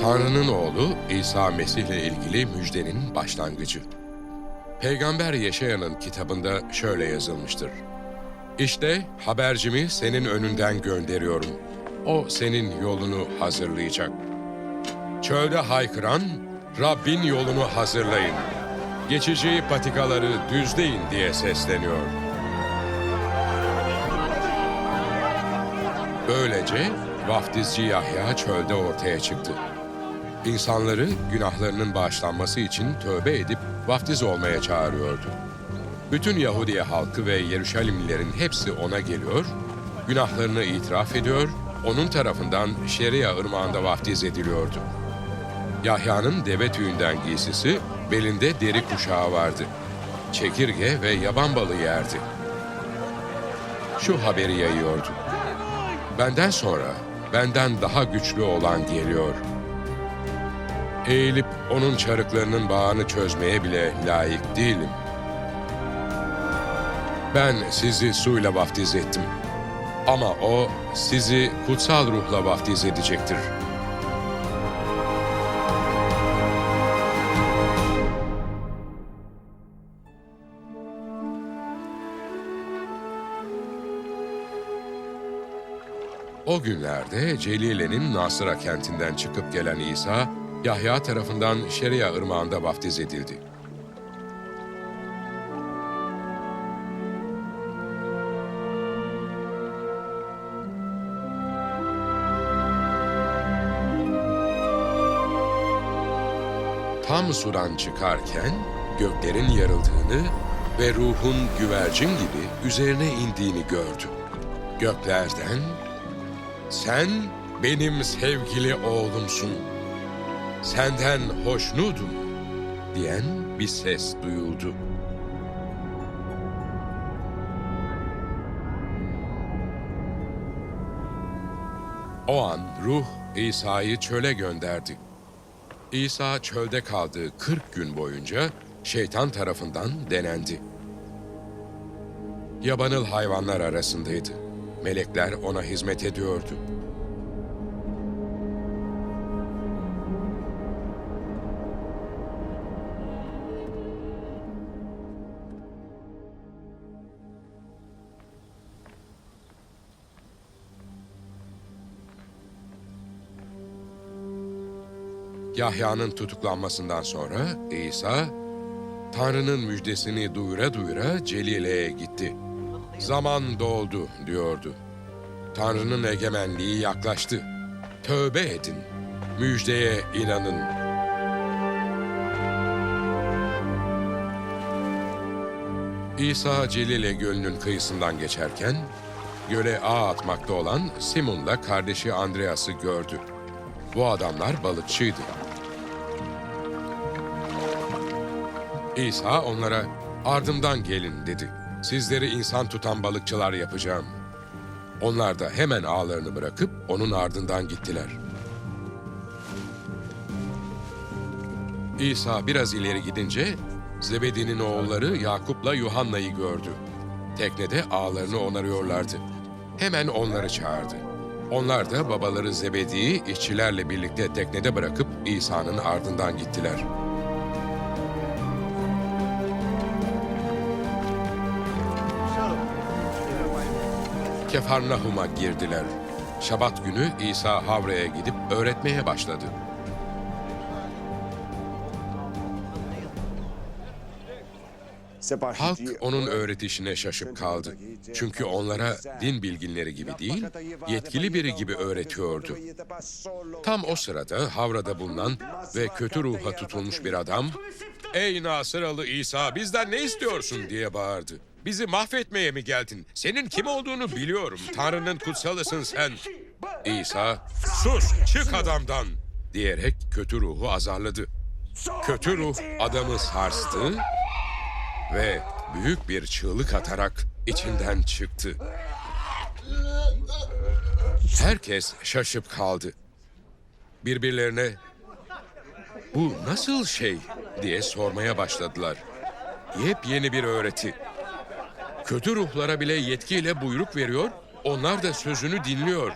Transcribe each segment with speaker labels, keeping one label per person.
Speaker 1: Tanrı'nın oğlu İsa Mesih ile ilgili müjdenin başlangıcı. Peygamber Yeşaya'nın kitabında şöyle yazılmıştır. İşte habercimi senin önünden gönderiyorum. O senin yolunu hazırlayacak. Çölde haykıran, Rabbin yolunu hazırlayın. Geçici patikaları düzleyin diye sesleniyor. Böylece vaftizci Yahya çölde ortaya çıktı. İnsanları günahlarının bağışlanması için tövbe edip vaftiz olmaya çağırıyordu. Bütün Yahudiye halkı ve Yeruşalimlilerin hepsi ona geliyor, günahlarını itiraf ediyor, onun tarafından Şeria ırmağında vaftiz ediliyordu. Yahya'nın deve tüyünden giysisi, belinde deri kuşağı vardı. Çekirge ve yaban balığı yerdi. Şu haberi yayıyordu. Benden sonra benden daha güçlü olan geliyor. Eğilip onun çarıklarının bağını çözmeye bile layık değilim. Ben sizi suyla vaftiz ettim. Ama o sizi kutsal ruhla vaftiz edecektir. O günlerde Celile'nin Nasıra kentinden çıkıp gelen İsa, Yahya tarafından Şeria ırmağında vaftiz edildi. Tam sudan çıkarken göklerin yarıldığını ve ruhun güvercin gibi üzerine indiğini gördü. Göklerden sen benim sevgili oğlumsun. Senden hoşnudum diyen bir ses duyuldu. O an ruh İsa'yı çöle gönderdi. İsa çölde kaldığı 40 gün boyunca şeytan tarafından denendi. Yabanıl hayvanlar arasındaydı. Melekler ona hizmet ediyordu. Yahya'nın tutuklanmasından sonra İsa, Tanrı'nın müjdesini duyura duyura Celile'ye gitti. Zaman doldu diyordu. Tanrı'nın egemenliği yaklaştı. Tövbe edin. Müjdeye inanın. İsa Celile Gölü'nün kıyısından geçerken göle ağ atmakta olan Simon'la kardeşi Andreas'ı gördü. Bu adamlar balıkçıydı. İsa onlara ardımdan gelin dedi. Sizleri insan tutan balıkçılar yapacağım. Onlar da hemen ağlarını bırakıp onun ardından gittiler. İsa biraz ileri gidince Zebedi'nin oğulları Yakup'la Yuhanna'yı gördü. Teknede ağlarını onarıyorlardı. Hemen onları çağırdı. Onlar da babaları Zebedi'yi işçilerle birlikte teknede bırakıp İsa'nın ardından gittiler. Kefarnahum'a girdiler. Şabat günü İsa Havre'ye gidip öğretmeye başladı. Halk onun öğretişine şaşıp kaldı. Çünkü onlara din bilginleri gibi değil, yetkili biri gibi öğretiyordu. Tam o sırada Havra'da bulunan ve kötü ruha tutulmuş bir adam, ''Ey Nasıralı İsa bizden ne istiyorsun?'' diye bağırdı. ''Bizi mahvetmeye mi geldin? Senin kim olduğunu biliyorum. Tanrı'nın kutsalısın sen.'' İsa, ''Sus, çık adamdan!'' diyerek kötü ruhu azarladı. Kötü ruh adamı sarstı ve büyük bir çığlık atarak içinden çıktı. Herkes şaşıp kaldı. Birbirlerine bu nasıl şey diye sormaya başladılar. Yepyeni bir öğreti. Kötü ruhlara bile yetkiyle buyruk veriyor, onlar da sözünü dinliyor.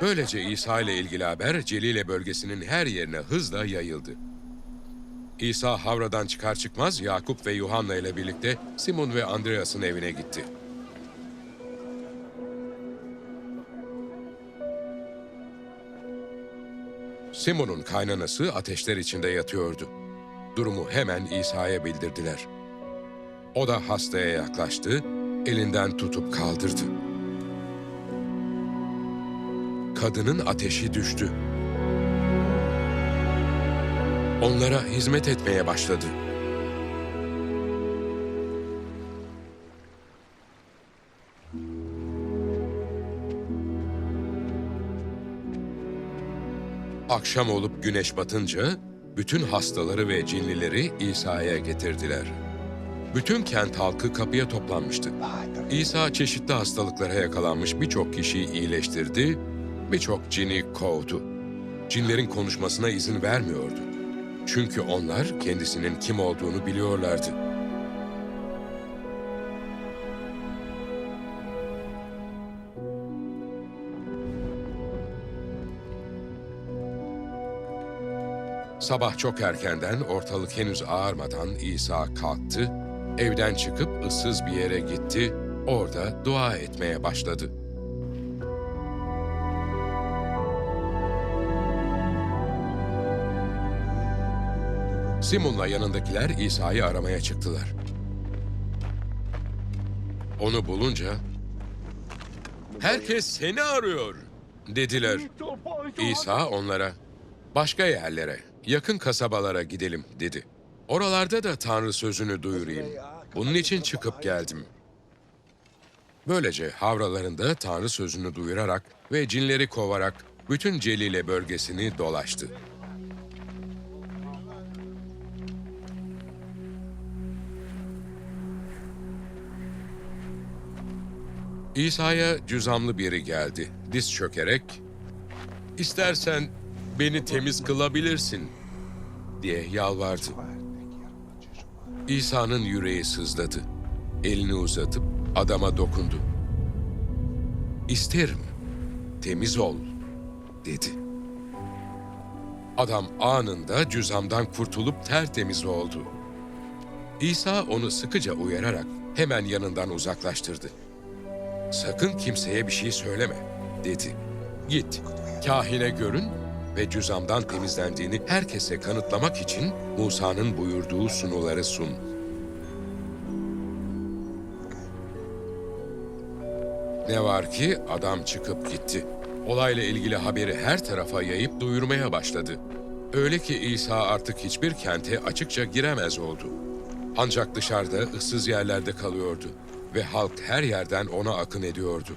Speaker 1: Böylece İsa ile ilgili haber Celile bölgesinin her yerine hızla yayıldı. İsa Havra'dan çıkar çıkmaz Yakup ve Yuhanna ile birlikte Simon ve Andreas'ın evine gitti. Simon'un kaynanası ateşler içinde yatıyordu. Durumu hemen İsa'ya bildirdiler. O da hastaya yaklaştı, elinden tutup kaldırdı. Kadının ateşi düştü. Onlara hizmet etmeye başladı. Akşam olup güneş batınca bütün hastaları ve cinlileri İsa'ya getirdiler. Bütün kent halkı kapıya toplanmıştı. İsa çeşitli hastalıklara yakalanmış birçok kişiyi iyileştirdi, birçok cini kovdu. Cinlerin konuşmasına izin vermiyordu. Çünkü onlar kendisinin kim olduğunu biliyorlardı. Sabah çok erkenden ortalık henüz ağarmadan İsa kalktı, evden çıkıp ıssız bir yere gitti, orada dua etmeye başladı. Simon'la yanındakiler İsa'yı aramaya çıktılar. Onu bulunca, "Herkes seni arıyor." dediler. İsa onlara, "Başka yerlere, yakın kasabalara gidelim." dedi. Oralarda da Tanrı sözünü duyurayım. Bunun için çıkıp geldim. Böylece havralarında Tanrı sözünü duyurarak ve cinleri kovarak bütün Celile bölgesini dolaştı. İsa'ya cüzamlı biri geldi. Diz çökerek, "İstersen beni temiz kılabilirsin." diye yalvardı. İsa'nın yüreği sızladı. Elini uzatıp adama dokundu. "İsterim, temiz ol." dedi. Adam anında cüzamdan kurtulup tertemiz oldu. İsa onu sıkıca uyararak hemen yanından uzaklaştırdı. Sakın kimseye bir şey söyleme, dedi. Git, kahine görün ve cüzamdan temizlendiğini herkese kanıtlamak için Musa'nın buyurduğu sunuları sun. Ne var ki adam çıkıp gitti. Olayla ilgili haberi her tarafa yayıp duyurmaya başladı. Öyle ki İsa artık hiçbir kente açıkça giremez oldu. Ancak dışarıda ıssız yerlerde kalıyordu ve halk her yerden ona akın ediyordu.